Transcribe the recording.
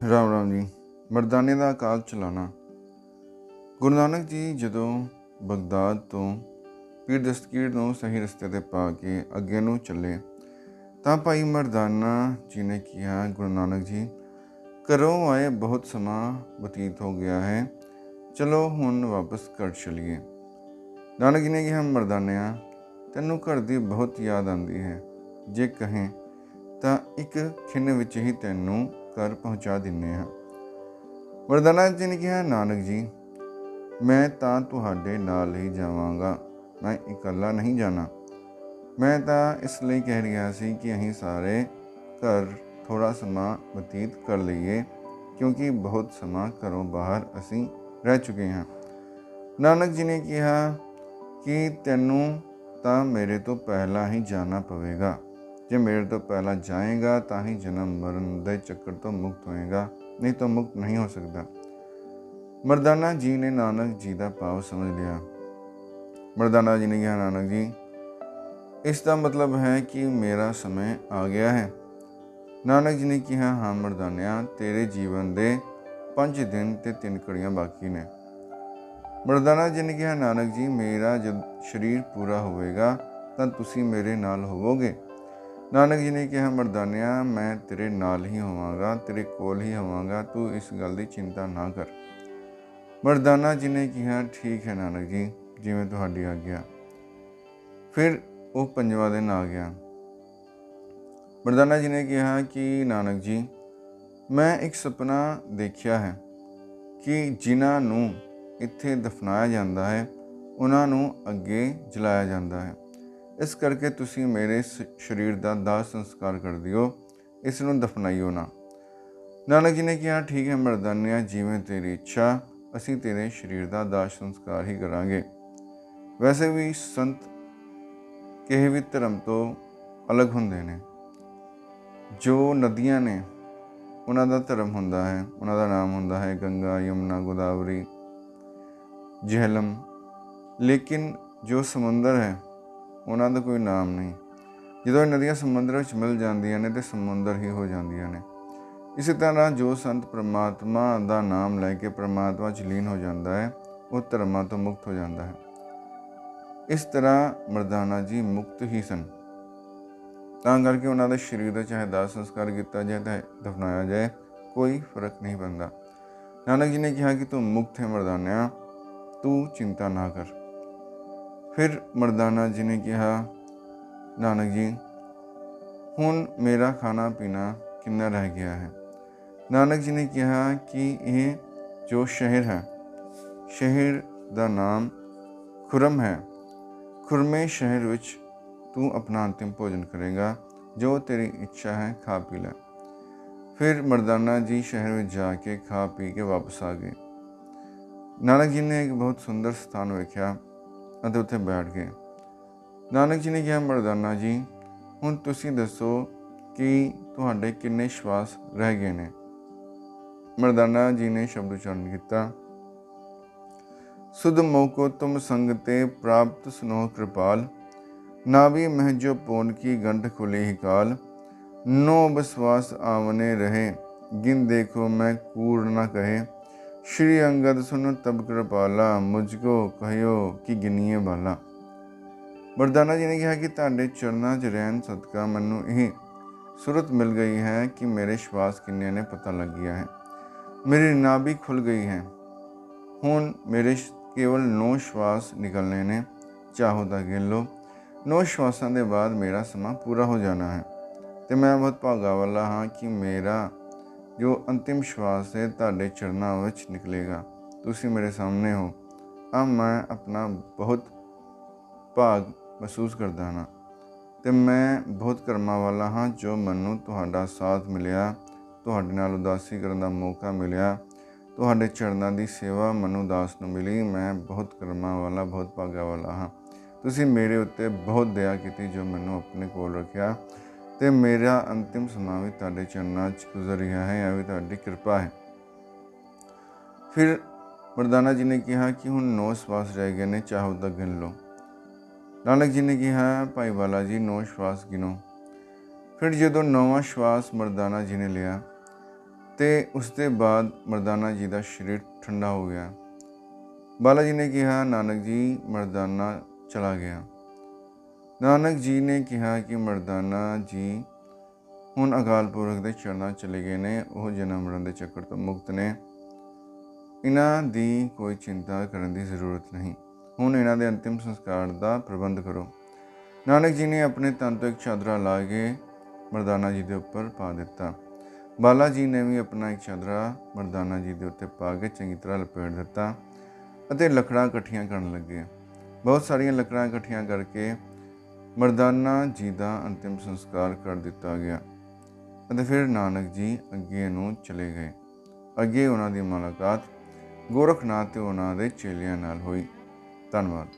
ਰਾਮ ਰਾਮ ਜੀ। ਮਰਦਾਨੇ ਦਾ ਅਕਾਲ ਚਲਾਣਾ ਗੁਰੂ ਨਾਨਕ ਜੀ ਜਦੋਂ ਬਗਦਾਦ ਤੋਂ ਪੀਰ ਦਸਤਗੀਰ ਨੂੰ ਸਹੀ ਰਸਤੇ ਤੇ ਪਾ ਕੇ ਅੱਗੇ ਨੂੰ ਚੱਲੇ, ਤਾਂ ਭਾਈ ਮਰਦਾਨਾ ਜੀ ਨੇ ਕਿਹਾ, ਗੁਰੂ ਨਾਨਕ ਜੀ, ਘਰੋਂ ਆਏ ਬਹੁਤ ਸਮਾਂ ਬਤੀਤ ਹੋ ਗਿਆ ਹੈ। ਚਲੋ ਹੁਣ ਵਾਪਸ ਘਰ ਚਲੀਏ। ਨਾਨਕ ਜੀ ਨੇ ਕਿਹਾ, ਮਰਦਾਨਿਆ, ਤੈਨੂੰ ਘਰ ਦੀ ਬਹੁਤ ਯਾਦ ਆਉਂਦੀ ਹੈ। ਜੇ ਕਹੇ ਤਾਂ ਇੱਕ ਖਿੰਨ ਵਿੱਚ ਹੀ ਤੈਨੂੰ ਘਰ ਪਹੁੰਚਾ ਦਿੰਨੇ ਹਾਂ। ਵਰਦਾਨਾ ਜੀ ਨੇ ਕਿਹਾ, ਨਾਨਕ ਜੀ, ਮੈਂ ਤਾਂ ਤੁਹਾਡੇ ਨਾਲ ਹੀ ਜਾਵਾਂਗਾ। ਮੈਂ ਇਕੱਲਾ ਨਹੀਂ ਜਾਣਾ। ਮੈਂ ਤਾਂ ਇਸ ਲਈ ਕਹਿ ਰਿਹਾ ਸੀ ਕਿ ਅਸੀਂ ਸਾਰੇ ਘਰ ਥੋੜਾ ਸਮਾਂ ਬਤੀਤ ਕਰ ਲਈਏ, ਕਿਉਂਕਿ ਬਹੁਤ ਸਮਾਂ ਘਰੋਂ ਬਾਹਰ ਅਸੀਂ ਰਹਿ ਚੁੱਕੇ ਹਾਂ। ਨਾਨਕ ਜੀ ਨੇ ਕਿਹਾ ਕਿ ਤੈਨੂੰ ਤਾਂ ਮੇਰੇ ਤੋਂ ਪਹਿਲਾਂ ਹੀ ਜਾਣਾ ਪਵੇਗਾ। ਜੇ ਮੇਰੇ ਤੋਂ ਪਹਿਲਾਂ ਜਾਏਗਾ ਤਾਂ ਹੀ ਜਨਮ ਮਰਨ ਦੇ ਚੱਕਰ ਤੋਂ ਮੁਕਤ ਹੋਏਗਾ, ਨਹੀਂ ਤਾਂ ਮੁਕਤ ਨਹੀਂ ਹੋ ਸਕਦਾ। ਮਰਦਾਨਾ ਜੀ ਨੇ ਨਾਨਕ ਜੀ ਦਾ ਭਾਵ ਸਮਝ ਲਿਆ। ਮਰਦਾਨਾ ਜੀ ਨੇ ਕਿਹਾ, ਨਾਨਕ ਜੀ, ਇਸ ਦਾ ਮਤਲਬ ਹੈ ਕਿ ਮੇਰਾ ਸਮੇਂ ਆ ਗਿਆ ਹੈ। ਨਾਨਕ ਜੀ ਨੇ ਕਿਹਾ, ਹਾਂ ਮਰਦਾਨਿਆ, ਤੇਰੇ ਜੀਵਨ ਦੇ 5 ਦਿਨ ਤੇ 3 ਕੜੀਆਂ ਬਾਕੀ ਨੇ। ਮਰਦਾਨਾ ਜੀ ਨੇ ਕਿਹਾ, ਨਾਨਕ ਜੀ, ਮੇਰਾ ਜਦ ਸਰੀਰ ਪੂਰਾ ਹੋਵੇਗਾ ਤਾਂ ਤੁਸੀਂ ਮੇਰੇ ਨਾਲ ਹੋਵੋਗੇ। ਨਾਨਕ ਜੀ ਨੇ ਕਿਹਾ, ਮਰਦਾਨਿਆ, ਮੈਂ ਤੇਰੇ ਨਾਲ ਹੀ ਹੋਵਾਂਗਾ, ਤੇਰੇ ਕੋਲ ਹੀ ਹੋਵਾਂਗਾ, ਤੂੰ ਇਸ ਗੱਲ ਦੀ ਚਿੰਤਾ ਨਾ ਕਰ। ਮਰਦਾਨਾ ਜੀ ਨੇ ਕਿਹਾ, ਠੀਕ ਹੈ ਨਾਨਕ ਜੀ, ਜਿਵੇਂ ਤੁਹਾਡੀ ਆਗਿਆ। ਫਿਰ ਉਹ ਪੰਜਵਾਂ ਦਿਨ ਆ ਗਿਆ। ਮਰਦਾਨਾ ਜੀ ਨੇ ਕਿਹਾ ਕਿ, ਨਾਨਕ ਜੀ, ਮੈਂ ਇੱਕ ਸੁਪਨਾ ਦੇਖਿਆ ਹੈ ਕਿ ਜਿਨ੍ਹਾਂ ਨੂੰ ਇੱਥੇ ਦਫਨਾਇਆ ਜਾਂਦਾ ਹੈ, ਉਹਨਾਂ ਨੂੰ ਅੱਗੇ ਜਲਾਇਆ ਜਾਂਦਾ ਹੈ। ਇਸ ਕਰਕੇ ਤੁਸੀਂ ਮੇਰੇ ਸ- ਸਰੀਰ ਦਾ ਦਾਹ ਸੰਸਕਾਰ ਕਰ ਦਿਓ, ਇਸ ਨੂੰ ਦਫਨਾਈਓ ਨਾ। ਨਾਨਕ ਜੀ ਨੇ ਕਿਹਾ, ਠੀਕ ਹੈ, ਮਰਦਾਨਿਆ, ਜਿਵੇਂ ਤੇਰੀ ਇੱਛਾ, ਅਸੀਂ ਤੇਰੇ ਸਰੀਰ ਦਾ ਦਾਹ ਸੰਸਕਾਰ ਹੀ ਕਰਾਂਗੇ। ਵੈਸੇ ਵੀ ਸੰਤ ਕਿਸੇ ਵੀ ਧਰਮ ਤੋਂ ਅਲੱਗ ਹੁੰਦੇ ਨੇ। ਜੋ ਨਦੀਆਂ ਨੇ, ਉਹਨਾਂ ਦਾ ਧਰਮ ਹੁੰਦਾ ਹੈ, ਉਹਨਾਂ ਦਾ ਨਾਮ ਹੁੰਦਾ ਹੈ ਗੰਗਾ, ਯਮੁਨਾ, ਗੋਦਾਵਰੀ, ਜਹਲਮ। ਲੇਕਿਨ ਜੋ ਸਮੁੰਦਰ ਹੈ ਉਹਨਾਂ ਦਾ ਕੋਈ ਨਾਮ ਨਹੀਂ। ਜਦੋਂ ਇਹ ਨਦੀਆਂ ਸਮੁੰਦਰ ਵਿੱਚ ਮਿਲ ਜਾਂਦੀਆਂ ਨੇ ਤੇ ਸਮੁੰਦਰ ਹੀ ਹੋ ਜਾਂਦੀਆਂ ਨੇ। ਇਸੇ ਤਰ੍ਹਾਂ ਜੋ ਸੰਤ ਪ੍ਰਮਾਤਮਾ ਦਾ ਨਾਮ ਲੈ ਕੇ ਪ੍ਰਮਾਤਮਾ ਚ ਲੀਨ ਹੋ ਜਾਂਦਾ ਹੈ, ਉਹ ਧਰਮਾਂ ਤੋਂ ਮੁਕਤ ਹੋ ਜਾਂਦਾ ਹੈ। ਇਸ ਤਰ੍ਹਾਂ ਮਰਦਾਨਾ ਜੀ ਮੁਕਤ ਹੀ ਸਨ। ਤਾਂ ਕਰਕੇ ਉਹਨਾਂ ਦੇ ਸਰੀਰ ਦਾ ਚਾਹੇ ਦਾਹ ਸੰਸਕਾਰ ਕੀਤਾ ਜਾਏ ਤਾਂ ਦਫਨਾਇਆ ਜਾਏ, ਕੋਈ ਫ਼ਰਕ ਨਹੀਂ ਪੈਂਦਾ। ਨਾਨਕ ਜੀ ਨੇ ਕਿਹਾ ਕਿ ਤੂੰ ਮੁਕਤ ਹੈ ਮਰਦਾਨਿਆ, ਤੂੰ ਚਿੰਤਾ ਨਾ ਕਰ। ਫਿਰ ਮਰਦਾਨਾ ਜੀ ਨੇ ਕਿਹਾ, ਨਾਨਕ ਜੀ, ਹੁਣ ਮੇਰਾ ਖਾਣਾ ਪੀਣਾ ਕਿੰਨਾ ਰਹਿ ਗਿਆ ਹੈ? ਨਾਨਕ ਜੀ ਨੇ ਕਿਹਾ ਕਿ ਇਹ ਜੋ ਸ਼ਹਿਰ ਹੈ, ਸ਼ਹਿਰ ਦਾ ਨਾਮ ਖੁਰਮ ਹੈ। ਖੁਰਮੇ ਸ਼ਹਿਰ ਵਿੱਚ ਤੂੰ ਆਪਣਾ ਅੰਤਿਮ ਭੋਜਨ ਕਰੇਗਾ, ਜੋ ਤੇਰੀ ਇੱਛਾ ਹੈ, ਖਾ ਪੀ ਲੈ। ਫਿਰ ਮਰਦਾਨਾ ਜੀ ਸ਼ਹਿਰ ਵਿੱਚ ਜਾ ਕੇ ਖਾ ਪੀ ਕੇ ਵਾਪਸ ਆ ਗਏ। ਨਾਨਕ ਜੀ ਨੇ ਇੱਕ ਬਹੁਤ ਸੁੰਦਰ ਸਥਾਨ ਵੇਖਿਆ। ਅਤੇ ਉੱਥੇ ਬੈਠ ਗਏ। ਨਾਨਕ ਜੀ ਨੇ ਕਿਹਾ, ਮਰਦਾਨਾ ਜੀ, ਹੁਣ ਤੁਸੀਂ ਦੱਸੋ ਕਿ ਤੁਹਾਡੇ ਕਿੰਨੇ ਸ਼ਵਾਸ ਰਹਿ ਗਏ ਨੇ। ਮਰਦਾਨਾ ਜੀ ਨੇ ਸ਼ਬਦ ਉਚਾਰਨ ਕੀਤਾ, ਸੁਧ ਮੋਕੋ ਤੁਮ ਸੰਗ ਤੇ ਪ੍ਰਾਪਤ ਸੁਨੋ ਕਿਰਪਾਲ ਨਾਭੀ ਮਹਿ ਜੋ ਪੋਨ ਕੀ ਗੰਢ ਖੁਲੇ ਹੀ ਕਾਲ। ਨੋ ਵਿਸ਼ਵਾਸ ਆਵਨੇ ਰਹੇ, ਗਿਨ ਦੇਖੋ ਮੈਂ ਕੂੜ ਨਾ ਕਹੇ। ਸ਼੍ਰੀ ਅੰਗਦ ਸੁਨ ਤਬ ਕਿਰਪਾਲਾ, ਮੁਝ ਕੋ ਕਹਿਓ ਕਿ ਗਿਨੀਏ ਬਾਲਾ। ਬਰਦਾਨਾ ਜੀ ਨੇ ਕਿਹਾ ਕਿ ਤੁਹਾਡੇ ਚਰਨਾਂ 'ਚ ਰਹਿਣ ਸਦਕਾ ਮੈਨੂੰ ਇਹ ਸੁਰਤ ਮਿਲ ਗਈ ਹੈ ਕਿ ਮੇਰੇ ਸ਼ਵਾਸ ਕਿੰਨੇ ਨੇ ਪਤਾ ਲੱਗ ਗਿਆ ਹੈ। ਮੇਰੀ ਨਾਭੀ ਖੁੱਲ ਗਈ ਹੈ। ਹੁਣ ਮੇਰੇ ਸ਼- ਕੇਵਲ ਨੌ ਸ਼ਵਾਸ ਨਿਕਲਨੇ ਨੇ। ਚਾਹੋ ਤਾਂ ਗਿਣ ਲਓ ਨੌ ਸ਼ਵਾਸਾਂ ਦੇ ਬਾਅਦ ਮੇਰਾ ਸਮਾਂ ਪੂਰਾ ਹੋ ਜਾਣਾ ਹੈ। ਤੇ ਮੈਂ ਬਹੁਤ ਭਾਗਾ ਵਾਲਾ ਹਾਂ ਕਿ ਮੇਰਾ ਜੋ ਅੰਤਿਮ ਸ਼ਵਾਸ ਹੈ ਤੁਹਾਡੇ ਚਰਨਾਂ ਵਿੱਚ ਨਿਕਲੇਗਾ। ਤੁਸੀਂ ਮੇਰੇ ਸਾਹਮਣੇ ਹੋ। ਆ ਮੈਂ ਆਪਣਾ ਬਹੁਤ ਭਾਗ ਮਹਿਸੂਸ ਕਰਦਾ ਹਾਂ ਤੇ ਮੈਂ ਬਹੁਤ ਕਰਮਾਂ ਵਾਲਾ ਹਾਂ ਜੋ ਮੈਨੂੰ ਤੁਹਾਡਾ ਸਾਥ ਮਿਲਿਆ, ਤੁਹਾਡੇ ਨਾਲ ਉਦਾਸੀ ਕਰਨ ਦਾ ਮੌਕਾ ਮਿਲਿਆ, ਤੁਹਾਡੇ ਚਰਨਾਂ ਦੀ ਸੇਵਾ ਮੈਨੂੰ ਦਾਸ ਨੂੰ ਮਿਲੀ, ਮੈਂ ਬਹੁਤ ਕਰਮਾਂ ਵਾਲਾ, ਬਹੁਤ ਭਾਗਾ ਵਾਲਾ ਹਾਂ। ਤੁਸੀਂ ਮੇਰੇ ਉੱਤੇ ਬਹੁਤ ਦਇਆ ਕੀਤੀ ਜੋ ਮੈਨੂੰ ਆਪਣੇ ਕੋਲ ਰੱਖਿਆ। ਤੇ ਮੇਰਾ ਅੰਤਿਮ ਸਮਾਂ ਵੀ ਤੁਹਾਡੇ ਚਰਨਾਂ 'ਚ ਗੁਜ਼ਰ ਰਿਹਾ ਹੈ, ਇਹ ਵੀ ਤੁਹਾਡੀ ਕਿਰਪਾ ਹੈ। ਫਿਰ ਮਰਦਾਨਾ ਜੀ ਨੇ ਕਿਹਾ ਕਿ ਹੁਣ ਨੌ ਸਵਾਸ ਰਹਿ ਗਏ ਨੇ, ਚਾਹੋ ਤਾਂ ਗਿਣ ਲਓ। ਨਾਨਕ ਜੀ ਨੇ ਕਿਹਾ, ਭਾਈ ਵਾਲਾ ਜੀ, ਨੌ ਸ਼ਵਾਸ ਗਿਣੋ। ਫਿਰ ਜਦੋਂ ਨੌਵਾਂ ਸ਼ਵਾਸ ਮਰਦਾਨਾ ਜੀ ਨੇ ਲਿਆ, ਤੇ ਉਸ ਦੇ ਬਾਅਦ ਮਰਦਾਨਾ ਜੀ ਦਾ ਸਰੀਰ ਠੰਡਾ ਹੋ ਗਿਆ। ਬਾਲਾ ਜੀ ਨੇ ਕਿਹਾ, ਨਾਨਕ ਜੀ ਮਰਦਾਨਾ ਚਲਾ ਗਿਆ। ਨਾਨਕ ਜੀ ਨੇ ਕਿਹਾ ਕਿ ਮਰਦਾਨਾ ਜੀ ਹੁਣ ਅਕਾਲ ਪੁਰਖ ਦੇ ਚਰਨਾਂ 'ਚ ਚਲੇ ਗਏ ਨੇ, ਉਹ ਜਨਮ ਮਰਨ ਦੇ ਚੱਕਰ ਤੋਂ ਮੁਕਤ ਨੇ। ਇਹਨਾਂ ਦੀ ਕੋਈ ਚਿੰਤਾ ਕਰਨ ਦੀ ਜ਼ਰੂਰਤ ਨਹੀਂ। ਹੁਣ ਇਹਨਾਂ ਦੇ ਅੰਤਿਮ ਸੰਸਕਾਰ ਦਾ ਪ੍ਰਬੰਧ ਕਰੋ। ਨਾਨਕ ਜੀ ਨੇ ਆਪਣੇ ਤਨ ਤੋਂ ਇੱਕ ਚਾਦਰਾ ਲਾ ਕੇ ਮਰਦਾਨਾ ਜੀ ਦੇ ਉੱਪਰ ਪਾ ਦਿੱਤਾ। ਬਾਲਾ ਜੀ ਨੇ ਵੀ ਆਪਣਾ ਇੱਕ ਚਾਦਰਾ ਮਰਦਾਨਾ ਜੀ ਦੇ ਉੱਤੇ ਪਾ ਕੇ ਚੰਗੀ ਤਰ੍ਹਾਂ ਲਪੇਟ ਦਿੱਤਾ ਅਤੇ ਲੱਕੜਾਂ ਇਕੱਠੀਆਂ ਕਰਨ ਲੱਗੇ। ਬਹੁਤ ਸਾਰੀਆਂ ਲੱਕੜਾਂ ਇਕੱਠੀਆਂ ਕਰਕੇ ਮਰਦਾਨਾ ਜੀ ਦਾ ਅੰਤਿਮ ਸੰਸਕਾਰ ਕਰ ਦਿੱਤਾ ਗਿਆ ਅਤੇ ਫਿਰ ਨਾਨਕ ਜੀ ਅੱਗੇ ਨੂੰ ਚਲੇ ਗਏ। ਅੱਗੇ ਉਹਨਾਂ ਦੀ ਮੁਲਾਕਾਤ ਗੋਰਖਨਾਥ ਤੇ ਉਹਨਾਂ ਦੇ ਚੇਲਿਆਂ ਨਾਲ ਹੋਈ। ਧੰਨਵਾਦ।